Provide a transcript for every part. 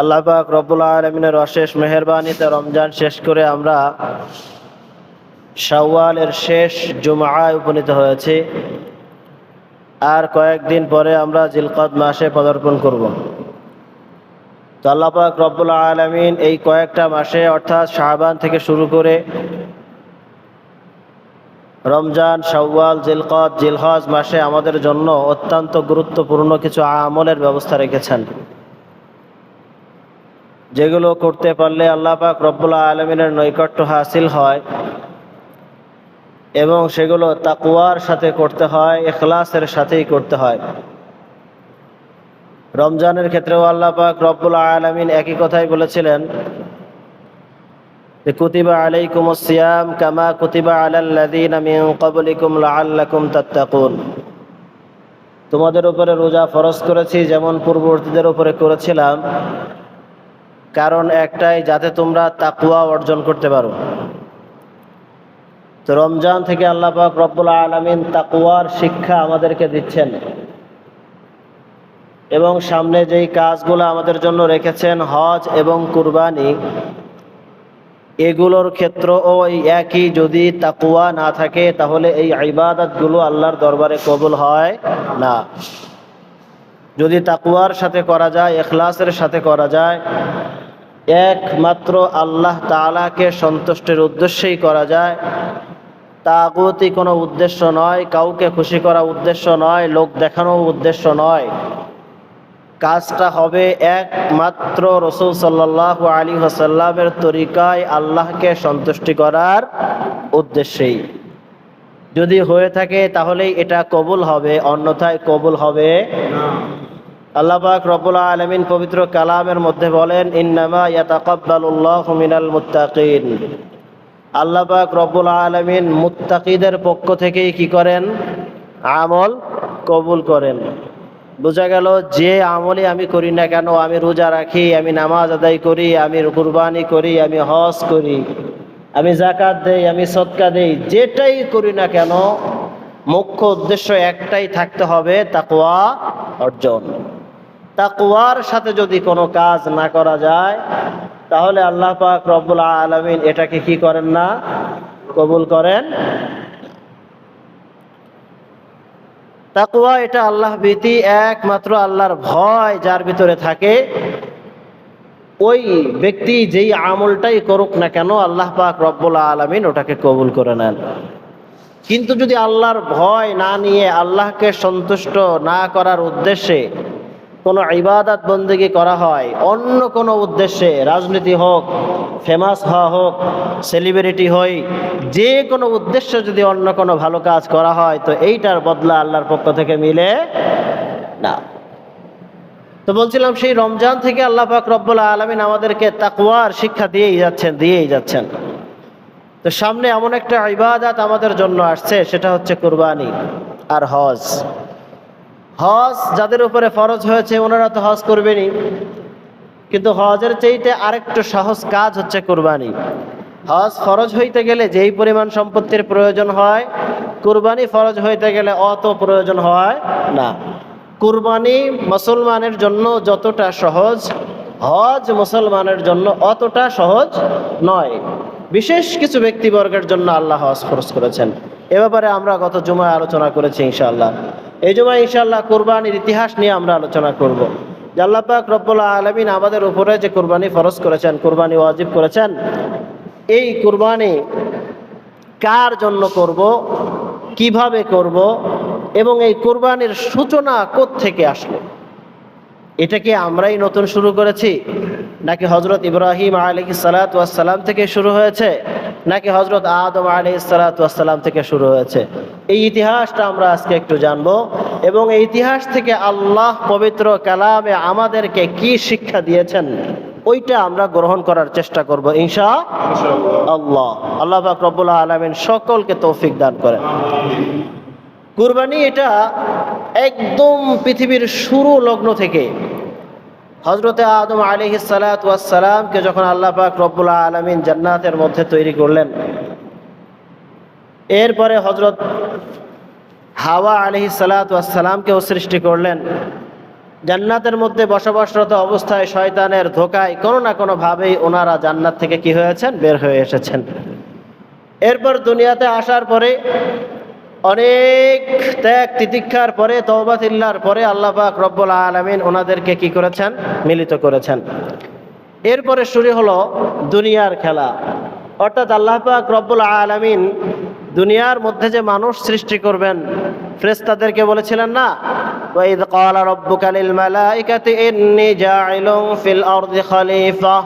আল্লাহ পাক রব্বুল আলমিনের অশেষ মেহরবানিতে রমজান শেষ করে আমরা শাওয়ালের শেষ জুমায় উপনীত হয়েছি। আর কয়েকদিন পরে আমরা জিলকদ মাসে পদার্পণ করব। তো আল্লাহ পাক রব্বুল আলমিন এই কয়েকটা মাসে অর্থাৎ শাহবান থেকে শুরু করে রমজান, শাওয়াল, জিলকদ, জিলহজ মাসে আমাদের জন্য অত্যন্ত গুরুত্বপূর্ণ কিছু আমলের ব্যবস্থা রেখেছেন। যেগুলো করতে পারলে আল্লাহ পাক রব্বুল আলমিনের নৈকট্য হাসিল হয় এবং সেগুলো তাকুয়ার সাথে করতে হয় এখলাসের সাথেই করতে হয়। রমজানের ক্ষেত্রেও আল্লাহ পাক রব্বুল আলমিন একই কথাই বলেছিলেন কুতিবা আলাইকুম সিয়াম কামা কুতিবা আলাল্লাযীনা মিন তাত্তাকুন। তোমাদের উপরে রোজা ফরজ করেছি, যেমন পূর্ববর্তীদের উপরে করেছিলাম। কারণ একটাই, যাতে তোমরা তাকুয়া অর্জন করতে পারো। তো রমজান থেকে আল্লাহ পাক রব্বুল আলমিন তাকুয়ার শিক্ষা আমাদেরকে দিচ্ছেন। এবং সামনে যেই কাজগুলো আমাদের জন্য রেখেছেন, হজ এবং কুরবানি, এগুলোর ক্ষেত্র ওই একই, যদি তাকুয়া না থাকে, তাহলে এই ইবাদতগুলো আল্লাহর দরবারে কবুল হয় না। যদি তাকুয়ার সাথে করা যায় এখলাসের সাথে করা যায় একমাত্র আল্লাহ তালাকে সন্তুষ্টের উদ্দেশ্যেই করা যায়। তাগতি কোনো উদ্দেশ্য নয়, কাউকে খুশি করা উদ্দেশ্য নয়, লোক দেখানো উদ্দেশ্য নয়। কাজটা হবে একমাত্র রসুল সাল্লাহ আলী হাসাল্লামের তরিকায় আল্লাহকে সন্তুষ্টি করার উদ্দেশ্যেই। যদি হয়ে থাকে তাহলেই এটা কবুল হবে, অন্যথায় কবুল হবে আল্লাহ পাক রব্বুল আলমিন পবিত্র কালামের মধ্যে বলেন, ইন্নামা ইয়াতাকাব্বালুল্লাহু মিনাল মুত্তাকিন। আল্লাহ পাক রব্বুল আলমিন মুত্তাকিদের পক্ষ থেকেই কি করেন? আমল কবুল করেন। বোঝা গেল, যে আমলই আমি করি না কেন, আমি রোজা রাখি, আমি নামাজ আদায় করি, আমি কুরবানি করি, আমি হজ করি, আমি জাকাত দেই, আমি সৎকা দেই, যেটাই করি না কেন, মুখ্য উদ্দেশ্য একটাই থাকতে হবে তাকুয়া অর্জন। তাকুয়ার সাথে যদি কোনো কাজ না করা যায়, তাহলে আল্লাহ পাক রব্বুল আলমিন এটাকে কি করেন না? কবুল করেন। তাকুয়া এটা আল্লাহ ভীতি একমাত্র আল্লাহর ভয় যার ভিতরে থাকে। ওই ব্যক্তি যেই আমলটাই করুক না কেন, আল্লাহ পাক রব্বুল আলমিন ওটাকে কবুল করে নেন। কিন্তু যদি আল্লাহর ভয় না নিয়ে আল্লাহকে সন্তুষ্ট না করার উদ্দেশ্যে কোনো ইবাদত বন্দিগি করা হয়, অন্য কোনো উদ্দেশ্যে, রাজনীতি হোক ফেমাস হওয়া হোক সেলিব্রিটি হই, যে কোনো উদ্দেশ্য যদি অন্য কোনো ভালো কাজ করা হয়, তো এইটার বদলা আল্লাহর পক্ষ থেকে মিলে না। তো বলছিলাম, সেই রমজান থেকে আল্লাহ পাক রব্বুল আলমিন আমাদেরকে তাকুয়ার শিক্ষা দিয়েই যাচ্ছেন দিয়েই যাচ্ছেন। তো সামনে এমন একটা ইবাদত আমাদের জন্য আসছে, সেটা হচ্ছে কুরবানি আর হজ। হজ যাদের উপরে ফরজ হয়েছে, ওনারা তো হজ করবেনই। কিন্তু হজের চাইতে আরেকটু সহজ কাজ হচ্ছে কুরবানি। হজ ফরজ হইতে গেলে যেই পরিমাণ সম্পত্তির প্রয়োজন হয়, কুরবানি ফরজ হইতে গেলে অত প্রয়োজন হয় না। কুরবানি মুসলমানের জন্য যতটা সহজ, হজ মুসলমানের জন্য অতটা সহজ নয়। বিশেষ কিছু ব্যক্তিবর্গের জন্য আল্লাহ হজ খরচ করেছেন। এ ব্যাপারে আমরা গত জুমায় আলোচনা করেছি, ইনশাআল্লাহ। এই জুমায় ইনশাল্লাহ কোরবানির ইতিহাস নিয়ে আমরা আলোচনা করব। যে আল্লাহ পাক রব্বুল্লাহ আলমিন আমাদের উপরে যে কোরবানি ফরজ করেছেন, কোরবানি ওয়াজিব করেছেন, এই কোরবানি কার জন্য করব, কীভাবে করব এবং এই কোরবানির সূচনা থেকে আসলো? এটা কি আমরাই নতুন শুরু করেছি? নাকি হজরত ইব্রাহিম আলী সালাতাম থেকে শুরু হয়েছে, নাকি হজরত আদম আলী সালাতাম থেকে শুরু হয়েছে? এই ইতিহাসটা আমরা আজকে একটু জানব এবং এই ইতিহাস থেকে আল্লাহ পবিত্র কালামে আমাদেরকে কি শিক্ষা দিয়েছেন, ওইটা আমরা গ্রহণ করার চেষ্টা করব ইনশা আল্লাহ। আল্লাহ রব্বুল আলমিন সকলকে তৌফিক দান করেন। কুরবানি এটা একদম পৃথিবীর শুরু লগ্ন থেকে হজরতে আদম আলী সালাতামকে যখন আল্লাহ পাক রব্বুল আলমিন জান্নাতের মধ্যে তৈরি করলেন, এরপরে হজরত হাওয়া আলহি সালাতামকেও সৃষ্টি করলেন। জান্নাতের মধ্যে বসবাসরত অবস্থায় শয়তানের ধোকায় কোনো না কোনোভাবেই ওনারা জান্নাত থেকে কি হয়েছেন? বের হয়ে এসেছেন। এরপর দুনিয়াতে আসার পরে অনেক ত্যাগ তিতিক্ষার পরে তওবাতিল্লার পরে আল্লাহ পাক রব্বুল আলমিন ওনাদেরকে কি করেছেন মিলিত করেছেন এরপরে শুরু হলো দুনিয়ার খেলা অর্থাৎ আল্লাহ পাক রব্বুল আলমিন দুনিয়ার মধ্যে যে মানুষ সৃষ্টি করবেন ফ্রেস্তাদেরকে বলেছিলেন না وَإِذْ قَالَ رَبُّكَ لِلْمَلَائِكَةِ إِنِّي جَاعِلٌ فِي الْأَرْضِ خَلِيفَةً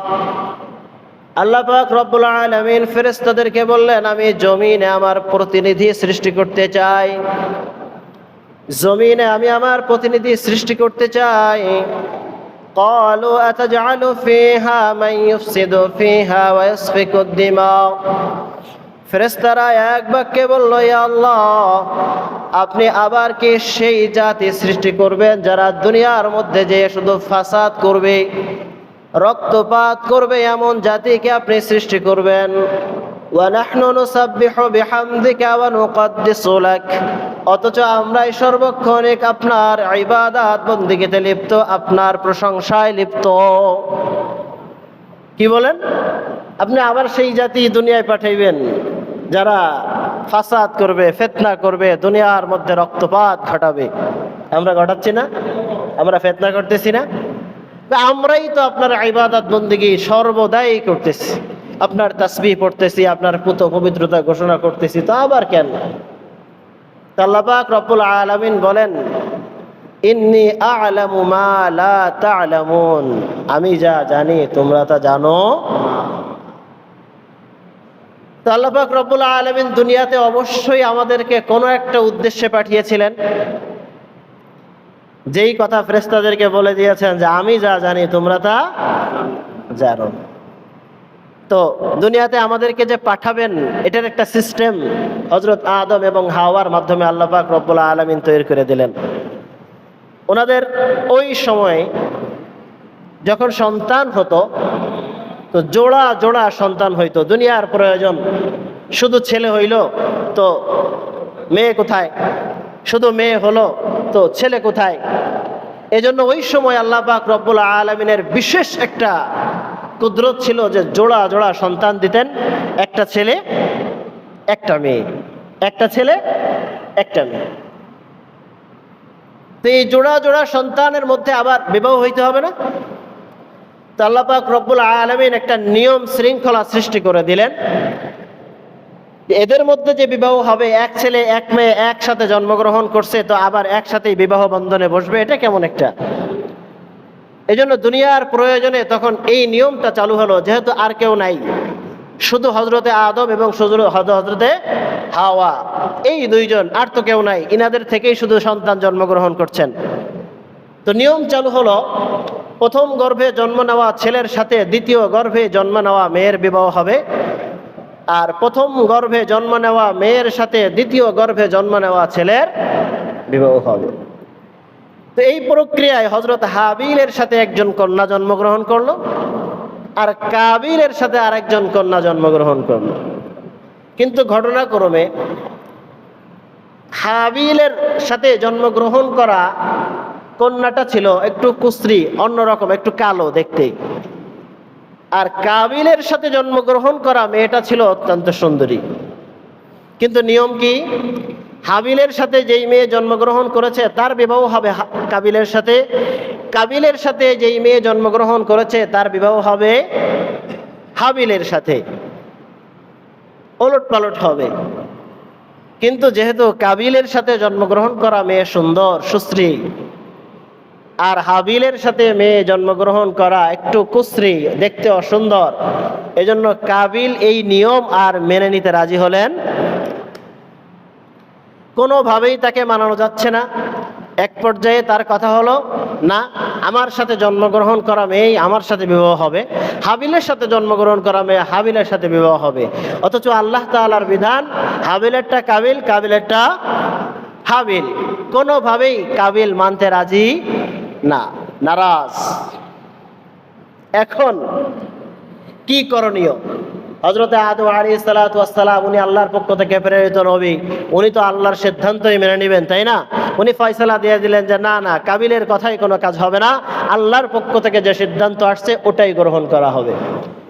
আল্লাহ পাক রব্বুল আলামিন ফেরেশতাদেরকে বললেন আমি জমিনে আমার প্রতিনিধি সৃষ্টি করতে চাই জমিনে আমি আমার প্রতিনিধি সৃষ্টি করতে চাই قالوا أتجعل فيها من يفسد فيها ويسفك الدماء ফেরেস্তারা এক বাক্যে বলল ইয়া আল্লাহ আপনি আবার কি সেই জাতি সৃষ্টি করবেন যারা দুনিয়ার মধ্যে যে শুধু ফাসাদ করবে রক্তপাত করবে এমন জাতিকে আপনি সৃষ্টি করবেন। অথচ আমরাই সর্বক্ষণিক আপনার ইবাদাত বন্দিগিতে লিপ্ত, আপনার প্রশংসায় লিপ্ত। কি বলেন? আপনি আবার সেই জাতি দুনিয়ায় পাঠাইবেন, যারা ফাসাদ করবে, ফেতনা করবে, দুনিয়ার মধ্যে রক্তপাত ঘটাবে। আমরা ঘটাচ্ছি না? আমরা ফেতনা করতেছি না? আমরাই তো আপনার ইবাদত বন্দিগি সর্বদাই করতেছি। আপনার তাসবিহ পড়তেছি, আপনার পুত পবিত্রতা ঘোষণা করতেছি, তো আবার কেন? আলামিন বলেন, ইন্নি আ'লামু আমি যা জানি, তোমরা তা জানো। তো রব্বুল আলামিন দুনিয়াতে অবশ্যই আমাদেরকে কোনো একটা উদ্দেশ্যে পাঠিয়েছিলেন। যেই কথা ফ্রেস্তাদেরকে বলে দিয়েছেন যে আমি যা জানি, তোমরা তা জানো। তো দুনিয়াতে আমাদেরকে যে পাঠাবেন, এটার একটা সিস্টেম হজরত আদম এবং হাওয়ার মাধ্যমে আল্লাহ পাক রব্বুল আলমিন তৈরি করে দিলেন। ওনাদের ওই সময় যখন সন্তান হতো, তো জোড়া জোড়া সন্তান হইতো, দুনিয়ার প্রয়োজন। শুধু ছেলে হইল, তো মেয়ে কোথায়? শুধু মেয়ে হলো, তো ছেলে কোথায়? এজন্য ওই সময় আল্লাহ পাক রব্বুল আলমিনের বিশেষ একটা কুদরত ছিল যে জোড়া জোড়া সন্তান দিতেন, একটা ছেলে, একটা মেয়ে, একটা ছেলে, একটা মেয়ে। তো এই জোড়া জোড়া সন্তানের মধ্যে আবার বিবাহ হইতে হবে না? তো আল্লাহ পাক রব্বুল আলমিন একটা নিয়ম শৃঙ্খলা সৃষ্টি করে দিলেন। এদের মধ্যে যে বিবাহ হবে, এক ছেলে, এক মেয়ে একসাথে জন্মগ্রহণ করছে, তো আবার একসাথেই বিবাহ বন্ধনে বসবে, এটা কেমন একটা? এজন্য দুনিয়ার প্রয়োজনে তখন এই নিয়মটা চালু হলো, যেহেতু আর কেউ নাই। শুধু হজরতে আদম এবং হজরতে হাওয়া। এই দুইজন আর তো কেউ নাই, ইনাদের থেকেই শুধু সন্তান জন্মগ্রহণ করছেন। তো নিয়ম চালু হলো, প্রথম গর্ভে জন্ম নেওয়া ছেলের সাথে দ্বিতীয় গর্ভে জন্ম নেওয়া মেয়ের বিবাহ হবে। আর প্রথম গর্ভে জন্ম নেওয়া মেয়ের সাথে দ্বিতীয় গর্ভে জন্ম নেওয়া ছেলের বিবাহ হবে। তো এই প্রক্রিয়ায় হজরত হাবিলের সাথে একজন কন্যা জন্মগ্রহণ করল আর কাবিলের সাথে আরেকজন কন্যা জন্মগ্রহণ করল। কিন্তু ঘটনাক্রমে হাবিলের সাথে জন্মগ্রহণ করা কন্যাটা ছিল একটু কুশ্রী অন্যরকম, একটু কালো দেখতে। আর কাবিলের সাথে জন্মগ্রহণ করা মেয়েটা ছিল অত্যন্ত সুন্দরী। কিন্তু নিয়ম কি? হাবিলের সাথে যেই মেয়ে জন্মগ্রহণ করেছে, তার বিবাহ হবে কাবিলের সাথে। কাবিলের সাথে যেই মেয়ে জন্মগ্রহণ করেছে, তার বিবাহ হবে হাবিলের সাথে। ওলট পালট হবে। কিন্তু যেহেতু কাবিলের সাথে জন্মগ্রহণ করা মেয়ে সুন্দর, সুশ্রী আর হাবিলের সাথে মেয়ে জন্মগ্রহণ করা একটু কুশ্রী, দেখতে অসুন্দর। এজন্য কাবিল এই নিয়ম আর মেনে নিতে রাজি হলেন। কোনোভাবেই তাকে মানানো যাচ্ছে না। এক পর্যায়ে তার কথা হলো, না, আমার সাথে জন্মগ্রহণ করা মেয়েই আমার সাথে বিবাহ হবে। হাবিলের সাথে জন্মগ্রহণ করা মেয়ে হাবিলের সাথে বিবাহ হবে। অথচ আল্লাহ তাআলার বিধান, হাবিলেরটা কাবিল, কাবিলেরটা হাবিল। কোনোভাবেই কাবিল মানতে রাজি না, নারাজ। এখন কি করণীয়? হজরতে আদম আলী সালাতাম উনি আল্লাহর পক্ষ থেকে প্রেরিত নবী। উনি তো আল্লাহর সিদ্ধান্তই মেনে নেবেন, তাই না? উনি ফয়সালা দিয়ে দিলেন যে, না না, কাবিলের কথাই কোনো কাজ হবে না। আল্লাহর পক্ষ থেকে যে সিদ্ধান্ত আসছে, ওটাই গ্রহণ করা হবে।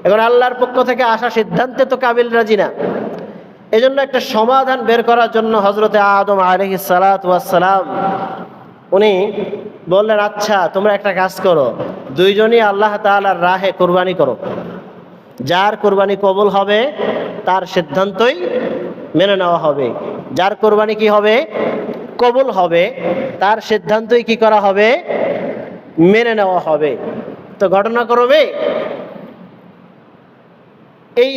এখন আল্লাহর পক্ষ থেকে আসা সিদ্ধান্তে তো কাবিল রাজি না। এজন্য একটা সমাধান বের করার জন্য হজরতে আদম আলহি সালাম, উনি বললেন আচ্ছা তোমরা একটা কাজ করো। দুইজনই আল্লাহ তাআলার রাহে কোরবানি করো। যার কোরবানি কবুল হবে, তার সিদ্ধান্তই মেনে নেওয়া হবে। যার কোরবানি কি হবে? কবুল হবে। তার সিদ্ধান্তই কি করা হবে? মেনে নেওয়া হবে। তো ঘটনা করবে, এই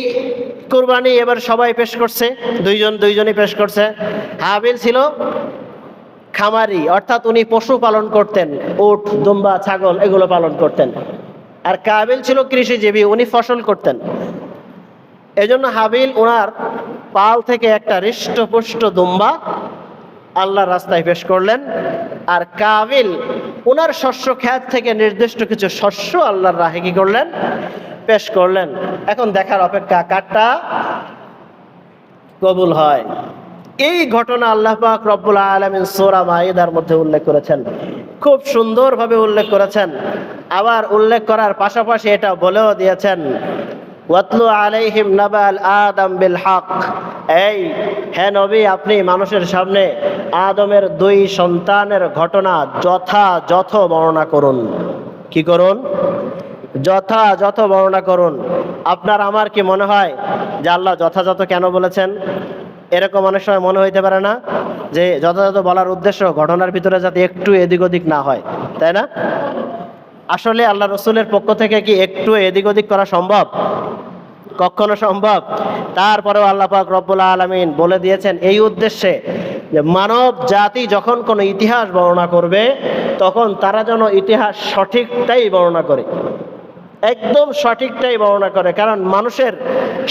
কোরবানি এবার সবাই পেশ করছে, দুইজন, দুইজনই পেশ করছে। হাবিল ছিল খামারি, অর্থাৎ উনি পশু পালন করতেন, উট, দুম্বা, ছাগল, এগুলো পালন করতেন। আর কাবিল ছিল কৃষিজীবী, উনি ফসল করতেন। এজন্য হাবিল ওনার পাল থেকে একটা হৃষ্টপুষ্ট দুম্বা আল্লাহর রাস্তায় পেশ করলেন। আর কাবিল ওনার শস্য খ্যাত থেকে নির্দিষ্ট কিছু শস্য আল্লাহর রাহে কি করলেন? পেশ করলেন। এখন দেখার অপেক্ষা কারটা কবুল হয়। এই ঘটনা আল্লাহ পাক রব্বুল আলমিন সোরা মাইদার মধ্যে উল্লেখ করেছেন। খুব সুন্দরভাবে উল্লেখ করেছেন। আবার উল্লেখ করার পাশাপাশি এটা বলেও দিয়েছেন, ওয়াতলু আলাইহিম নাবাল আদম বিল হক। এই, হে আপনি মানুষের সামনে আদমের দুই সন্তানের ঘটনা যথাযথ বর্ণনা করুন। কি করুন? যথাযথ বর্ণনা করুন। আপনার, আমার কি মনে হয় যে আল্লাহ যথাযথ কেন বলেছেন? এরকম অনেক সময় মনে হইতে পারে না যে যথাযথ বলার উদ্দেশ্য ঘটনার ভিতরে যাতে একটু এদিক ওদিক না হয়, তাই না? আসলে আল্লাহ রসুলের পক্ষ থেকে কি একটু এদিক ওদিক করা সম্ভব? কখনো সম্ভব? তারপরেও আল্লাহ পাক রব্বুল আলমিন বলে দিয়েছেন এই উদ্দেশ্যে যে মানব জাতি যখন কোনো ইতিহাস বর্ণনা করবে, তখন তারা যেন ইতিহাস সঠিকটাই বর্ণনা করে। একদম সঠিকটাই বর্ণনা করে। কারণ মানুষের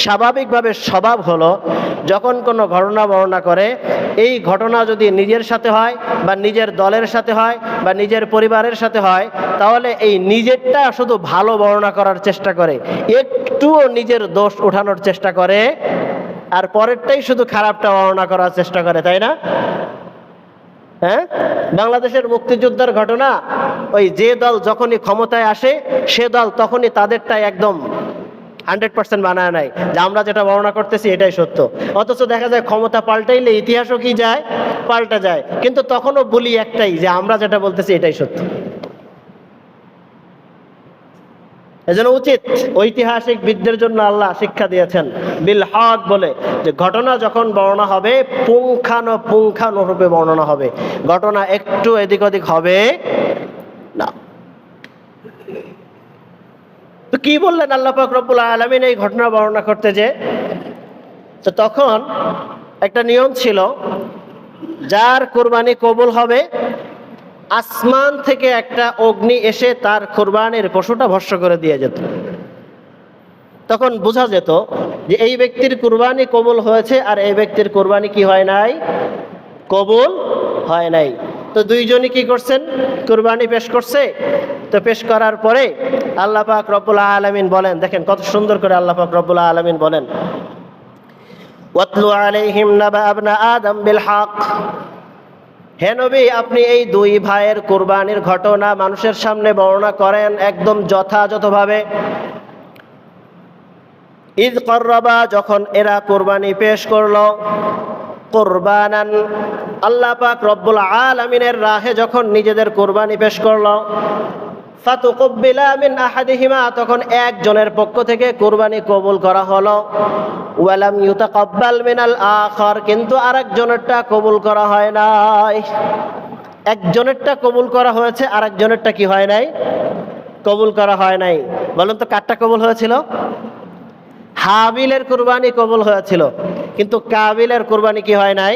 স্বাভাবিকভাবে স্বভাব হলো, যখন কোনো ঘটনা বর্ণনা করে, এই ঘটনা যদি নিজের সাথে হয় বা নিজের দলের সাথে হয় বা নিজের পরিবারের সাথে হয়, তাহলে এই নিজেরটা শুধু ভালো বর্ণনা করার চেষ্টা করে। একটুও নিজের দোষ উঠানোর চেষ্টা করে, আর পরেরটাই শুধু খারাপটা বর্ণনা করার চেষ্টা করে, তাই না? হ্যাঁ? বাংলাদেশের মুক্তিযোদ্ধার ঘটনা, ওই যে দল যখনই ক্ষমতায় আসে, সে দল তখনই তাদেরটা একদম হান্ড্রেড পার্সেন্ট বানায় নাই যে আমরা যেটা বর্ণনা করতেছি, এটাই সত্য। অথচ দেখা যায় ক্ষমতা পাল্টাইলে ইতিহাসও কি যায়? পাল্টা যায়। কিন্তু তখনও বলি একটাই, যে আমরা যেটা বলতেছি, এটাই সত্য। এজন্য উচিত ঐতিহাসিক বিদদের জন্য আল্লাহ শিক্ষা দিয়েছেন। বিল হক বলে যে ঘটনা যখন বর্ণনা হবে পুঙ্খানো পুঙ্খানুরূপে বর্ণনা হবে। ঘটনা একটু এদিক ওদিক হবে না। তো কি বললেন আল্লাহ রব্বুল আলমিন এই ঘটনা বর্ণনা করতে যে? তো তখন একটা নিয়ম ছিল, যার কোরবানি কবুল হবে আসমান থেকে একটা অগ্নি এসে তার কোরবানির পশুটা ভস্য করে দিয়ে যেত। তখন বোঝা যেত যে এই ব্যক্তির কোরবানি কবুল হয়েছে আর এই ব্যক্তির কোরবানি কি হয় নাই? কবুল হয় নাই। তো দুইজনই কি করছেন? কোরবানি পেশ করছে। তো পেশ করার পরে আল্লাহ পাক রব্বুল আলমিন বলেন, দেখেন কত সুন্দর করে আল্লাহ পাক রব্বুল আলমিন বলেন নাবা আবনা আদম বিল হক। হে নবী, আপনি এই দুই ভাইয়ের কোরবানির ঘটনা মানুষের সামনে বর্ণনা করেন একদম যথাযথভাবে। ঈদ করবা যখন এরা কোরবানি পেশ করল, কোরবানান আল্লাহ পাক রব্বুল আলমিনের রাহে যখন নিজেদের কোরবানি পেশ করল তখন একজনের পক্ষ থেকে কোরবানি কবুল করা হলো। ওয়ালাম ইউতাকাব্বাল মিনাল আখর, কিন্তু আরেকজনেরটা কবুল করা হয় নাই। একজনেরটা কবুল করা হয়েছে, আরেকজনেরটা কি হয় নাই? কবুল করা হয় নাই। বলুন তো, কারটা কবুল হয়েছিল? হাবিলের কোরবানি কবল হয়েছিল। কিন্তু কাবিলের কোরবানি কি হয় নাই?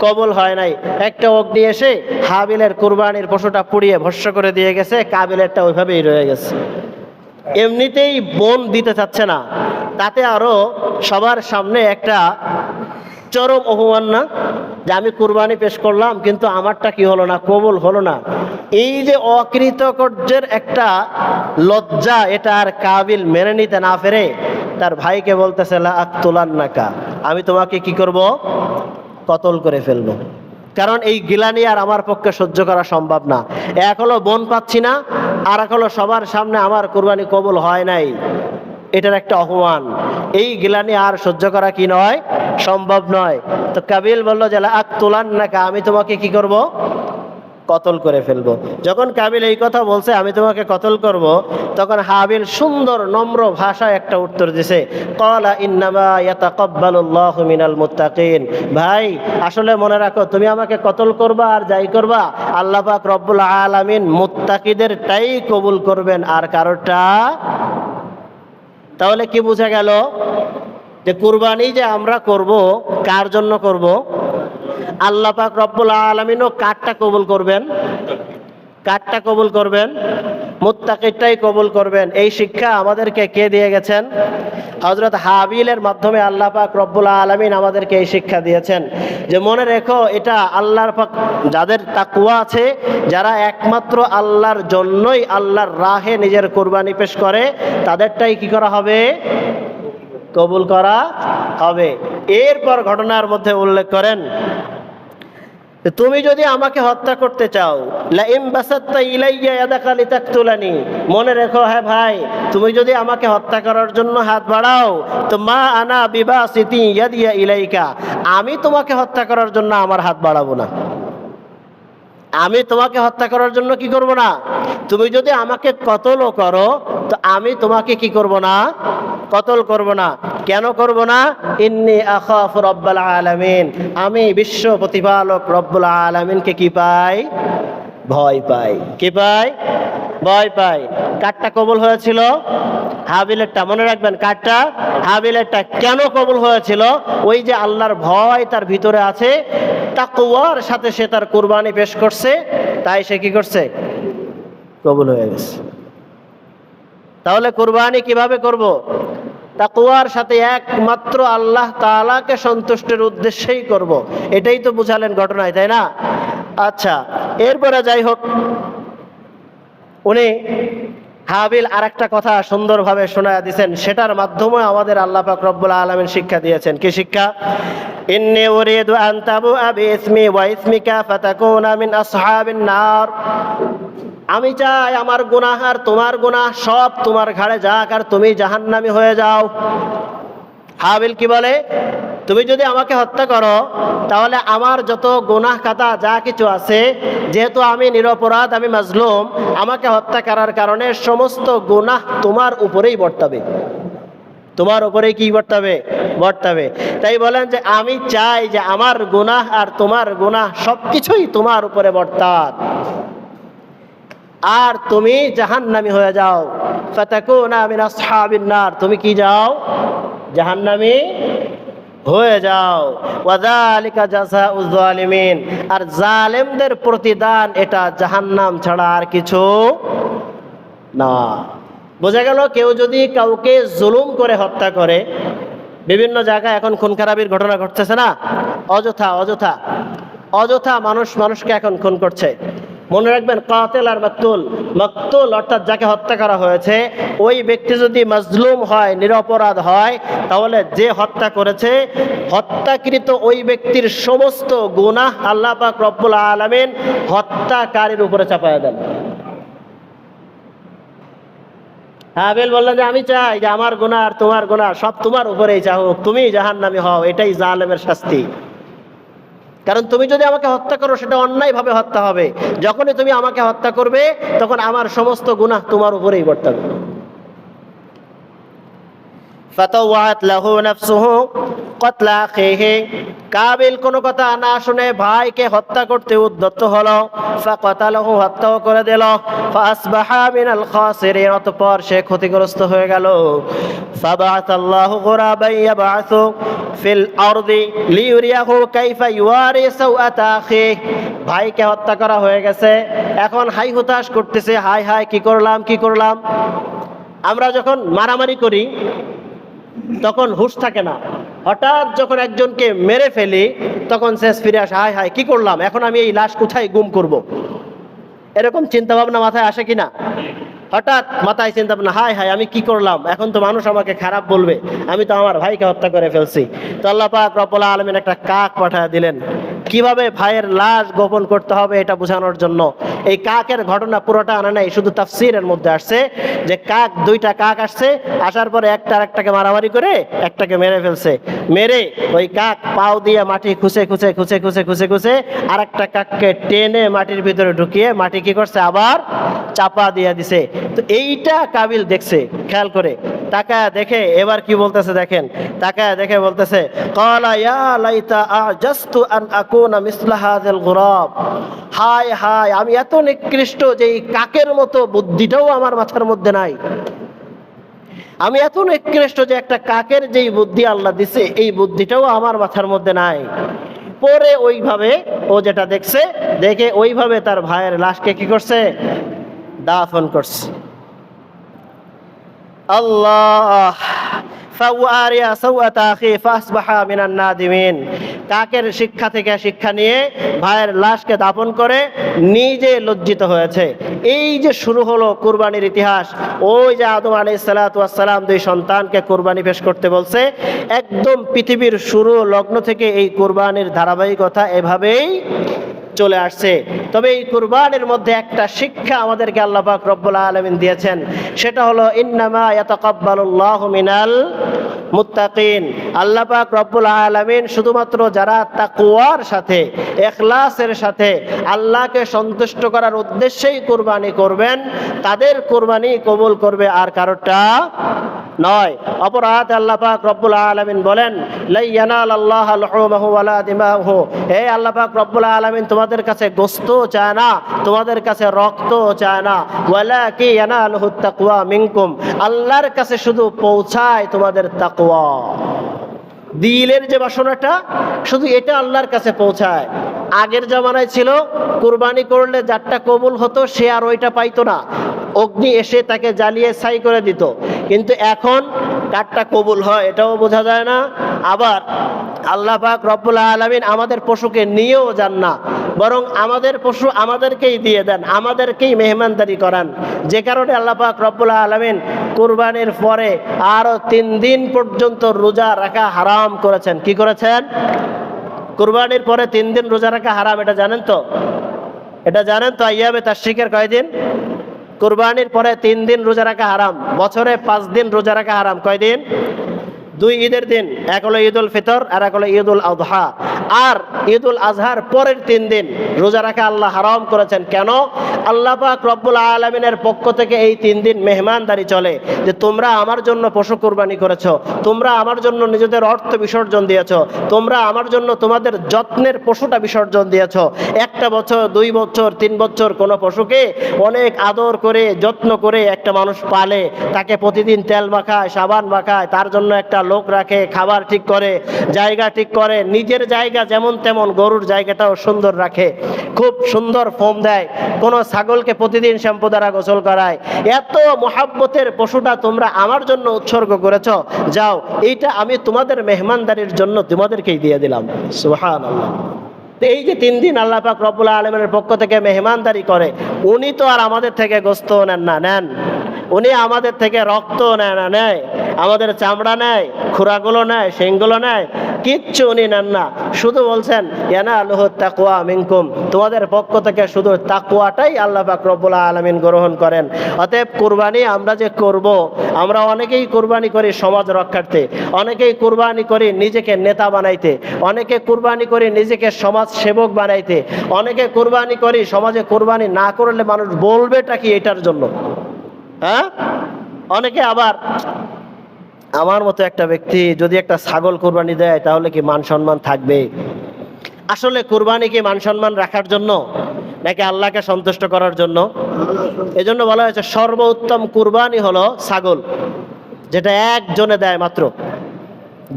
কবল হয় নাই। একটা অগ্নি এসে হাবিলের কোরবানির পশুটা পুড়িয়ে ভস্য করে দিয়ে গেছে, কাবিলেরটা ওইভাবেই রয়ে গেছে। এমনিতেই বোন দিতে চাচ্ছে না। তাতে আরও সবার সামনে একটা চরম অপমান না, যে আমি কুরবানি পেশ করলাম, কিন্তু আমারটা কি হলো না, কবুল হলো না। এই যে অকৃতকর্যের একটা লজ্জা, এটা আর কাবিল মেনে নিতে না ফেরে তার ভাইকে বলতেছে আক্তুলান্নাকা আমি তোমাকে কি করব? কতল করে ফেলব। কারণ এই গিলানি আর আমার পক্ষে সহ্য করা সম্ভব না। এক হলো বোন পাচ্ছি না, আর এক হলো সবার সামনে আমার কোরবানি কবুল হয় নাই। এটার একটা অপমান। এই গিলানি আর সহ্য করা কি নয় সম্ভব নয়। তো কাবিল বলল যে আক তোলান নাকা আমি তোমাকে কি করব? কতল করে ফেলব। যখন কাবিল এই কথা বলছে, আমি তোমাকে কতল করব? তখন হাবিল সুন্দর, নম্র ভাষায় একটা উত্তর দিছে কলা মুত্তাকিন। ভাই, আসলে মনে রাখো, তুমি আমাকে কতল করবা আর যাই করবা, আল্লাহ পাক রব্বুল আলামিন মুত্তাকিদেরটাই কবুল করবেন আর কারোরটা? তাহলে কি বোঝা গেল? যে কুরবানি যে আমরা করব, কার জন্য করব? আল্লাহ পাক রব্বুল আলমিনও কাঠটা কবুল করবেন। কাঠটা কবুল করবেন। মুত্তাকিরটাই কবুল করবেন। এই শিক্ষা আমাদেরকে কে দিয়ে গেছেন? হজরত হাবিলের মাধ্যমে আল্লাহ পাক রব্বুল আলমিন আমাদেরকে এই শিক্ষা দিয়েছেন। যে মনে রেখো, এটা আল্লাহর পাক যাদের তাকুয়া আছে, যারা একমাত্র আল্লাহর জন্যই আল্লাহর রাহে নিজের কোরবানি পেশ করে, তাদেরটাই কি করা হবে? কবুল করা হবে। এরপর ঘটনার মধ্যে উল্লেখ করেন, তুমি যদি আমাকে হত্যা করতে চাও লিতাকতুলানি। মনে রেখো হ্যাঁ ভাই, তুমি যদি আমাকে হত্যা করার জন্য হাত বাড়াও, তো মা আনা ইয়াদিয়া ইলাইকা। আমি তোমাকে হত্যা করার জন্য আমার হাত বাড়াবো না। আমি তোমাকে হত্যা করার জন্য কি করব না? তুমি যদি আমাকে কতলও করো, তো আমি তোমাকে কি করব না? কতল করব না। কেন করব না? ইন্নি আখাফ রব্বাল আলামিন। আমি বিশ্ব প্রতিপালক রব্বুল আলামিনকে কি পাই? ভয় পাই। কি পাই? ভয় পাই। কাঠটা কবুল হয়েছিল? হাবিলেরটা মনে রাখবেন কাঠটা হাবিলেরটা কেন কবুল হয়েছিল? ওই যে আল্লাহর ভয় তার ভিতরে আছে তাকুয়ার সাথে সে তার কুরবানি পেশ করছে, তাই সে কি করছে? কবুল হয়ে গেছে। তাহলে কুরবানি কীভাবে করব? তাকুয়ার সাথে একমাত্র আল্লাহ তাআলাকে সন্তুষ্টের উদ্দেশ্যেই করব। এটাই তো বুঝালেন ঘটনায়, তাই না? আচ্ছা এরপরে যাই হোক, উনি হাবিল আর একটা কথা সুন্দরভাবে শোনা দিয়েছেন সেটার মাধ্যমে আমাদের আল্লাহ পাক রব্বুল আলমিন শিক্ষা দিয়েছেন। কি শিক্ষা? আন আমি চাই আমার গুনাহ আর তোমার গুনাহ সব তোমার ঘাড়ে যাক আর তুমি জাহান্নামী হয়ে যাও। হাবিল কি বলে? তুমি যদি আমাকে হত্যা করো, তাহলে আমার যত গুনাহ কাতা যা কিছু আছে, যেহেতু আমি নিরপরাধ, আমি মাজলুম, আমাকে হত্যা করার কারণে সমস্ত গুনাহ তোমার উপরেই বর্তাবে। তোমার উপরেই কি বর্তাবে? বর্তাবে। তাই বলেন যে, আমি চাই যে আমার গুনাহ আর তোমার গুনাহ সব কিছুই তোমার উপরে বর্তাক আর তুমি জাহান্নামি হয়ে যাও। ফাতাকুনা মিন আসহাবিন তুমি কি যাও? জাহান্নামি হয়ে যাও। ওয়াদালিকা জাযাউজ জালিমিন। আর জালেমদের প্রতিদান এটা জাহান্নাম ছাড়া আর কিছু না। বোঝা গেল কেউ যদি কাউকে জুলুম করে হত্যা করে, বিভিন্ন জায়গায় এখন খুন খারাপির ঘটনা ঘটতেছে না? অযথা অযথা। অযথা মানুষ মানুষকে এখন খুন করছে। মনে রাখবেন কাতেল আর মাকতুল। মাকতুল অর্থাৎ যাকে হত্যা করা হয়েছে, ওই ব্যক্তি যদি মজলুম হয়, নিরপরাধ হয়, তাহলে যে হত্যা করেছে, হত্যাকৃত ওই ব্যক্তির সমস্ত গুনাহ আল্লাহ পাক রব্বুল আলামিন হত্যাকারীর উপরে চাপায় দেন। হাবেল বলল যে, আমি চাই যে আমার গুনাহ আর তোমার গুনাহ সব তোমার উপরেই চাহুক। তুমি জাহান্নামী হও, এটাই জালেমের শাস্তি। কারণ তুমি যদি আমাকে হত্যা করো, সেটা অন্যায়ভাবে হত্যা হবে। যখনই তুমি আমাকে হত্যা করবে, তখন আমার সমস্ত গুনাহ তোমার উপরেই বর্তাবে। ফাতাওয়াত লাহু নাফসুহু কতলা আখিহি। কাবিল কোনো কথা না শুনে ভাইকে হত্যা করতে উদ্যত হলো, ফাকাতালাহু হত্যাও করে দিল। ফাসবাহা মিনাল খাসিরিন, অতঃপর সে ক্ষতিগ্রস্ত হয়ে গেল। ফাবাআতাল্লাহু গুরাবান ইয়াবআসু ফিল আরদি লিইউরিয়াহু কাইফা ইউয়ারি সাওআতা আখিহি। ভাইকে হত্যা করা হয়ে গেছে। এখন হাই হুতাশ করতেছে, হাই হাই, কি করলাম কি করলাম? আমরা যখন মারামারি করি তখন হুশ থাকে না। হঠাৎ যখন একজনকে মেরে ফেলি, তখন শেষ ফিরে আসে, হায় হায়, কি করলাম? এখন আমি এই লাশ কোথায় গুম করব। এরকম চিন্তা ভাবনা মাথায় আসে কিনা হঠাৎ মাথায় চিন্তা ভাবনা, হায় হায়, আমি কি করলাম? এখন তো মানুষ আমাকে খারাপ বলবে। আমি তো আমার ভাইকে হত্যা করে ফেলছি। তো আল্লাহ পাক রব্বুল আলমিন একটা কাক পাঠায় দিলেন। কীভাবে ভাইয়ের লাশ গোপন করতে হবে এটা বোঝানোর জন্য? এই কাকের ঘটনা পুরোটা আনা নাই, শুধু তাফসিরের মধ্যে আসছে যে কাক, দুইটা কাক আসছে, আসার পরে একটা আরেকটাকে মারামারি করে একটাকে মেরে ফেলছে। মেরে ওই কাক পাও দিয়ে মাটি খুঁচে খুঁচে খুঁচে খুঁচে খুঁচে খুঁচে আর একটা কাককে টেনে মাটির ভিতরে ঢুকিয়ে মাটি কি করছে? আবার চাপা দিয়ে দিছে। তো এইটা কাবিল দেখছে, খেয়াল করে। তাকায় দেখে, এবার কি বলতেছে দেখেন? তাকায় দেখে বলতেছে আমি এত নিকৃষ্ট যে এই কাকের মতো বুদ্ধিটাও আমার মাথার মধ্যে নাই। আমি এত নিকৃষ্ট যে একটা কাকের যেই বুদ্ধি আল্লাহ দিছে, এই বুদ্ধিটাও আমার মাথার মধ্যে নাই। পরে ওইভাবে ও যেটা দেখছে, দেখে ওইভাবে তার ভাইয়ের লাশকে কি করছে? দাফন করছে। আল্লাহ কাকের শিক্ষা থেকে শিক্ষা নিয়ে ভাইয়ের লাশকে দাফন করে নিজে লজ্জিত হয়েছে। এই যে শুরু হলো কুরবানির ইতিহাস, ওই যে আদম আলাই সালাম দুই সন্তানকে কুরবানি পেশ করতে বলছে, একদম পৃথিবীর শুরু লগ্ন থেকে এই কুরবানির ধারাবাহিকতা এভাবেই চলে আসছে। তবে এই কুরবানের মধ্যে একটা শিক্ষা আমাদেরকে আল্লাহ পাক রব্বুল আলামিন দিয়েছেন, সেটা হলো, ইন্নামা ইয়াতাকাব্বালুল্লাহু মিনাল মুত্তাকিন। আল্লাহ পাক রব্বুল আলামিন শুধুমাত্র যারা তাকওয়ার সাথে, ইখলাসের সাথে আল্লাহকে সন্তুষ্ট করার উদ্দেশ্যেই কোরবানি করবেন, তাদের কোরবানি কবুল করবে আর কারোরটা নয়। অপরাধ আল্লাহ পাক রব্বুল আলামিন বলেন, লাই ইয়ানাল আল্লাহ ওয়ালা দিমাহু। হে আল্লাহ পাক রব্বুল আলামিন, তোমাদের কাছে গোস্ত চায় না, তোমাদের কাছে রক্ত চায় না। ওয়ালা কি ইয়ানালহু তাকওয়া মিনকুম, আল্লাহর কাছে শুধু পৌঁছায় তোমাদের তাকওয়া। দিলের যে বাসনাটা শুধু এটা আল্লাহর কাছে পৌঁছায়। আগের জামানায় ছিল, কুরবানি করলে যারটা কবুল হতো, সে আর ওইটা পাইতো না। অগ্নি এসে তাকে জ্বালিয়ে ছাই করে দিত। কিন্তু এখন কারটা কবুল হয়, এটাও বোঝা যায় না। আবার আল্লাহ পাক রব্বুল আলমিন আমাদের পশুকে নিয়েও যান না, বরং আমাদের পশু আমাদেরকেই দিয়ে দেন, আমাদেরকেই মেহমানদারি করান। যে কারণে আল্লাহ পাক রব্বুল আলমিন কুরবানির পরে আরও তিন দিন পর্যন্ত রোজা রাখা হারাম করেছেন। কি করেছেন? কুরবানির পরে তিন দিন রোজা রাখা হারাম, এটা জানেন তো? এটা জানেন তো আইয়াবে তার শিখের কয়দিন? কুরবানির পরে তিন দিন রোজা রাখা হারাম, বছরে পাঁচ দিন রোজা রাখা হারাম, কয়দিন? দুই ঈদের দিন, এক হলো ঈদ উল ফিতর আর এক হলো ঈদ উল আজহা আর ঈদ উল আজহার পরের তিন দিন, রোজা রাখা আল্লাহ হারাম করেছেন। কেন? আল্লাহ পাক রব্বুল আলমিনের পক্ষ থেকে এই তিন দিন মেহমানদারি চলে যে তোমরা আমার জন্য পশু কোরবানি করেছ, তোমরা আমার জন্য নিজেদের অর্থ বিসর্জন দিয়েছ, তোমরা আমার জন্য তোমাদের যত্নের পশুটা বিসর্জন দিয়েছ। একটা বছর, দুই বছর, তিন বছর কোনো পশুকে অনেক আদর করে, যত্ন করে একটা মানুষ পালে, তাকে প্রতিদিন তেল মাখায়, সাবান মাখায়, তার জন্য একটা লোক রাখে, খাবার ঠিক করে, জায়গা ঠিক করে, নিজের জায়গা যেমন তেমন গরুর জায়গাটাও সুন্দর রাখে, খুব সুন্দর ফোম দেয়, কোনো ছাগলকে প্রতিদিন শ্যাম্পু দ্বারা গোসল করায়। এত মহাব্বতের পশুটা তোমরা আমার জন্য উৎসর্গ করেছ, যাও, এইটা আমি তোমাদের মেহমানদারির জন্য তোমাদেরকেই দিয়ে দিলাম। সুহান এই যে তিন দিন আল্লাহ পাক রব্বুল আলমের পক্ষ থেকে মেহমানদারি করে, উনি তো আর আমাদের থেকে গোস্ত নেন না, নেন। উনি আমাদের থেকে রক্ত নেয় না, নেয়। আমাদের চামড়া নেয়, খুরাগুলো নেয়, শিংগুলো নেয়। কিচ্ছু উনি নেন না। শুধু বলছেন ইয়ানা আল্লাহ তাকুয়া মিনকুম। তোমাদের পক্ষ থেকে শুধু তাকুয়াটাই আল্লাহ পাক আলমিন গ্রহণ করেন। অতএব কুরবানি আমরা যে করব, আমরা অনেকেই কুরবানি করি সমাজ রক্ষার্থে, অনেকেই কুরবানি করি নিজেকে নেতা বানাইতে, অনেকে কুরবানি করি নিজেকে সমাজ সেবক বানাইতে, অনেকে কুরবানি করি সমাজে কুরবানি না করলে মানুষ বলবেটা কি এটার জন্য? হ্যাঁ? অনেকে আবার আমার মতো একটা ব্যক্তি যদি একটা ছাগল কোরবানি দেয়, তাহলে কি মান সম্মান থাকবে? আসলে কোরবানি কি মান সম্মান রাখার জন্য, নাকি আল্লাহকে সন্তুষ্ট করার জন্য? এজন্য বলা হয়েছে, সর্বোত্তম কুরবানি হলো ছাগল, যেটা একজনে দেয় মাত্র।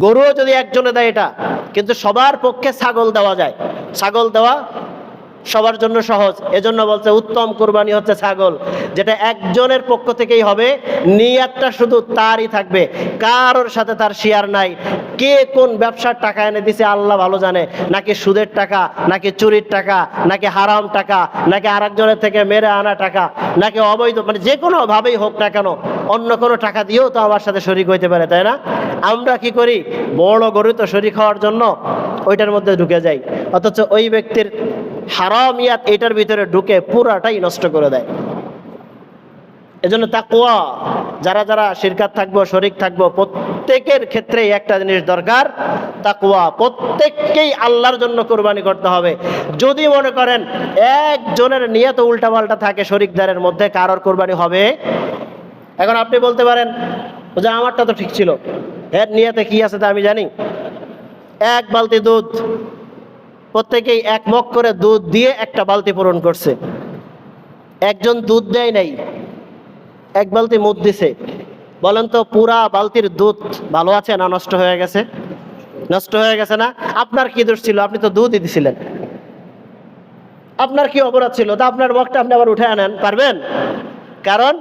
গরুও যদি একজনে দেয় এটা, কিন্তু সবার পক্ষে ছাগল দেওয়া যায়। ছাগল দেওয়া সবার জন্য সহজ। এজন্য বলছে উত্তম কোরবানি হচ্ছে ছাগল, যেটা একজনের পক্ষ থেকেই হবে। নিয়াতটা শুধু তারই থাকবে, কারোর সাথে তার শেয়ার নাই। কে কোন ব্যবসার টাকা এনে দিছে আল্লাহ ভালো জানে। নাকি সুদের টাকা, নাকি চুরির টাকা, নাকি হারাম টাকা, নাকি আরেকজনের থেকে মেরে আনা টাকা, নাকি অবৈধ মানে যে কোনো ভাবেই হোক না কেন, অন্য কোনো টাকা দিয়েও তো আমার সাথে শরিক হইতে পারে, তাই না? আমরা কি করি? বড় গরু তো শরিক হওয়ার জন্য ওইটার মধ্যে ঢুকে যাই। অথচ ওই ব্যক্তির হারামিয়াত এটার ভিতরে ঢুকে পুরাটাই নষ্ট করে দেয়। এজন্য তাকুয়া যারা যারা শিরকাত থাকব, শরিক থাকব, প্রত্যেকের ক্ষেত্রে একটা জিনিস দরকার তাকুয়া প্রত্যেককেই আল্লাহর জন্য কোরবানি করতে হবে। যদি মনে করেন একজনের নিয়ত উল্টাপাল্টা থাকে শরিকদারের মধ্যে, কারোর কোরবানি হবে? এখন আপনি বলতে পারেন যে আমারটা তো ঠিক ছিল। এর নিয়তে কি আছে তা আমি জানি। এক বালতি দুধ প্রত্যেকেই এক মগ করে দুধ দিয়ে একটা বালতি পূরণ করছে। একজন দুধ দেয় নাই, এক বালতি মুদ দিছে। বলেন তো, পুরা বালতির দুধ ভালো আছে না নষ্ট হয়ে গেছে? নষ্ট হয়ে গেছে না? আপনার কি দোষ ছিল? আপনি তো দুধই দিছিলেন। আপনার কি অপরাধ ছিল? তা আপনার মগটা আপনি আবার উঠে আনেন, পারবেন? কারণ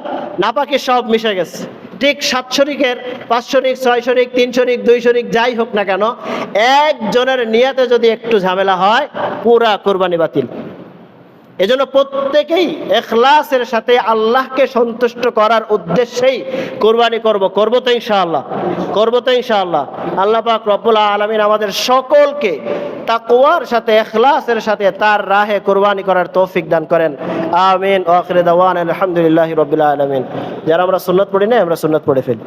নাপাকি সব মিশে গেছে। ঠিক সাত শরিকের পাঁচ শরিক ছয় শরিক তিন শরিক দুই শরিক যাই হোক না কেন, একজনের নিয়াতে যদি একটু ঝামেলা হয়, পুরা কোরবানি বাতিল। এজন্য প্রত্যেকেই এখলাসের সাথে আল্লাহকে সন্তুষ্ট করার উদ্দেশ্যেই কোরবানি করব। করব তো ইনশাআল্লাহ, করব তো ইনশাআল্লাহ। আল্লাহ পাক রব্বুল আলমিন আমাদের সকলকে তাকওয়ার সাথে, এখলাসের সাথে তার রাহে কোরবানি করার তৌফিক দান করেন। আমিন। ওয়াখির দাওয়ান, আলহামদুলিল্লাহি রবিল আলমিন। যারা আমরা সুন্নত পড়ি না আমরা সুন্নত পড়ে ফেলি।